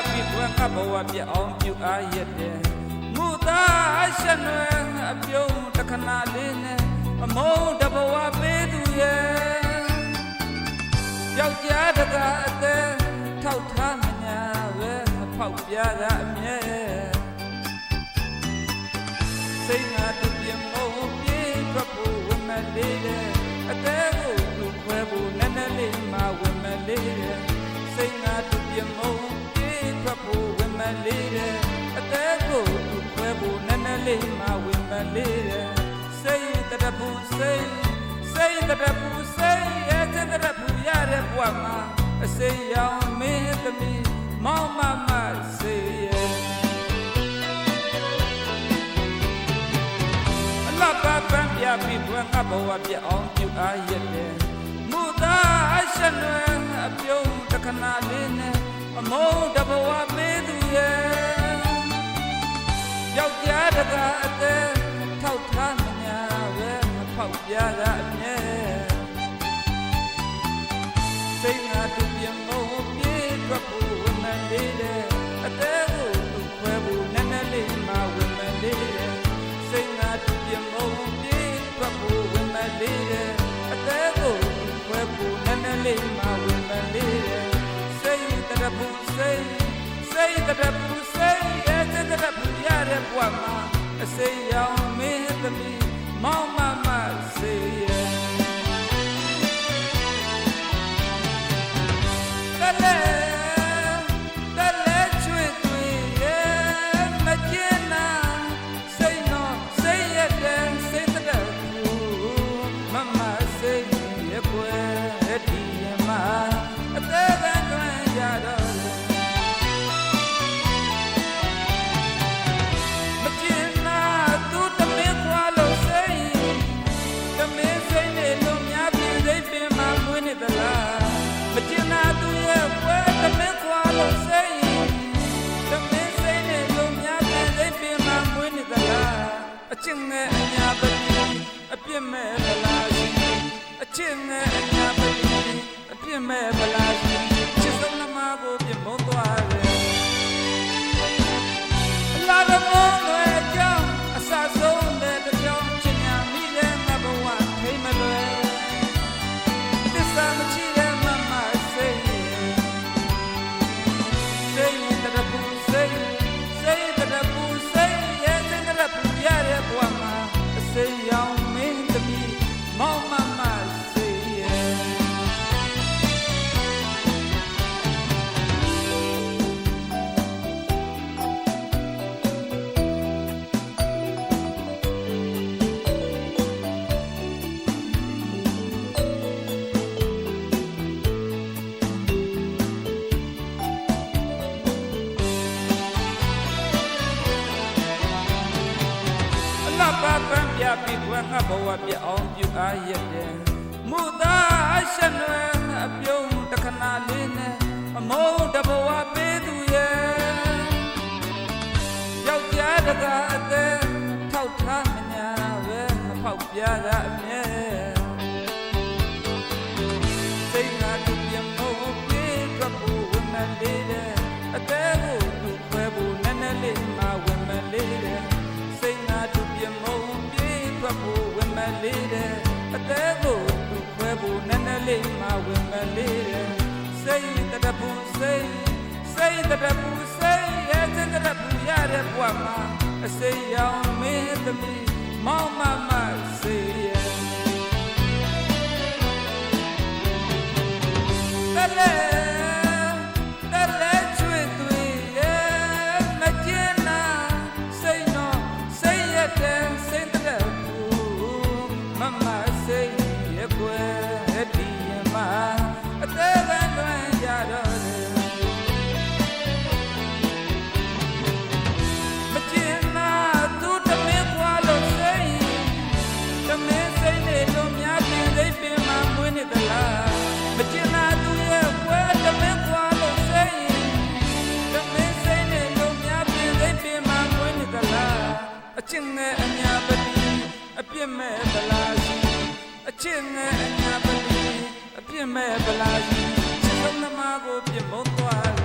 ပြပြီးဘွယ်ကဘဝပြအောင်ပြုအားရတဲ့မူသားရှနွယ်အပြုံးတခဏလေးနဲ့အမုန်းတဘဝပေးသူရဲ့ယောက်ျားတကအသက်ထောက်ထားမညာပဲဖောက်ပြတာအမြဲစိတ်ငါတပြင်းမုံပြေးထွက်ဖို့ဝင်မလေးတဲ့အသေးကိုသူခွဲဖို့နည်းနည်းလေးမှဝင်မလေး တ်တရပူစိတ်ရဲ့တရပူရတဲ့ဘဝမှာအစိမ်းရောင်မင်းသမီးမောင်မမစေရဲ့အလဘပန်းပြပြီးဘွယ်ကဘဝပြအောင်ပြုအားရတဲ့မူသားအရှနွယ်အပြုံးတခဏလေးနဲ့အမုန်းတဘဝပေးသူရဲ့ယောက်ျားတကအသက်ထောက်ထားမညာပဲအဖောက်ပြတာ လေးတဲ့အသေးကိုသူခွဲဖို့နည်းနည်းလေးမှဝင်မလေးတဲ့စိတ်တရပူစိတ်စိတ်တရပူစိတ်ရဲ့တရပူရတဲ့ဘဝမှာအစိမ်းရောင်မင်းသမီးမောင် စ်မဲ့ဗလားရှိအချစ်နဲ့အညာပတိအပြစ်မဲ့ဗလားရှိချစ်ဆုံးနှမကိုပြမုန်းသွားတယ်အလားတော်လွယ်ကြောင်းအဆဆုံးတဲ့တစ်ကြောင်းချင်ညာမိတဲ့ငါဘဝထိမ့်မလွယ်သစ္စာမချီတဲ့မမစိတ်စိတ်တရပူစိတ်စိတ်တရပူစိတ်ရဲ့စိတ်တရပူရတဲ့ဘဝမှာအစိ ပန်းပြပြီးဘွယ်ငါဘဝပြအောင်ပြုအားရတဲ့မူသားအရှနွယ်အပြုံးတခဏလေးနဲ့အမုန်းတဘဝပေးသူရဲ့ယောက်ျားတကအသက်ထောက်ထားမညာပဲအဖောက်ပြတာအမြဲစိတ်ငါသူပြမုန်းပြေးထွက်ဖို့ဝင်မလေးတဲ့အသေးကိုသူ မှဝင်မလေးတဲ့စိတ်တရပူစိတ်စိတ်တရပူစိတ်ရဲ့စိတ်တရပူရတဲ့ဘဝမှာအစိမ်းရောင်မင်းသမီးမောင်မမ အပြစ်မဲ့ဗလားရှိအချစ်နဲ့အညာပတိအပြစ်မဲ့ဗလားရှိချစ်ဆုံးသမားကိုပြမုန်းသွား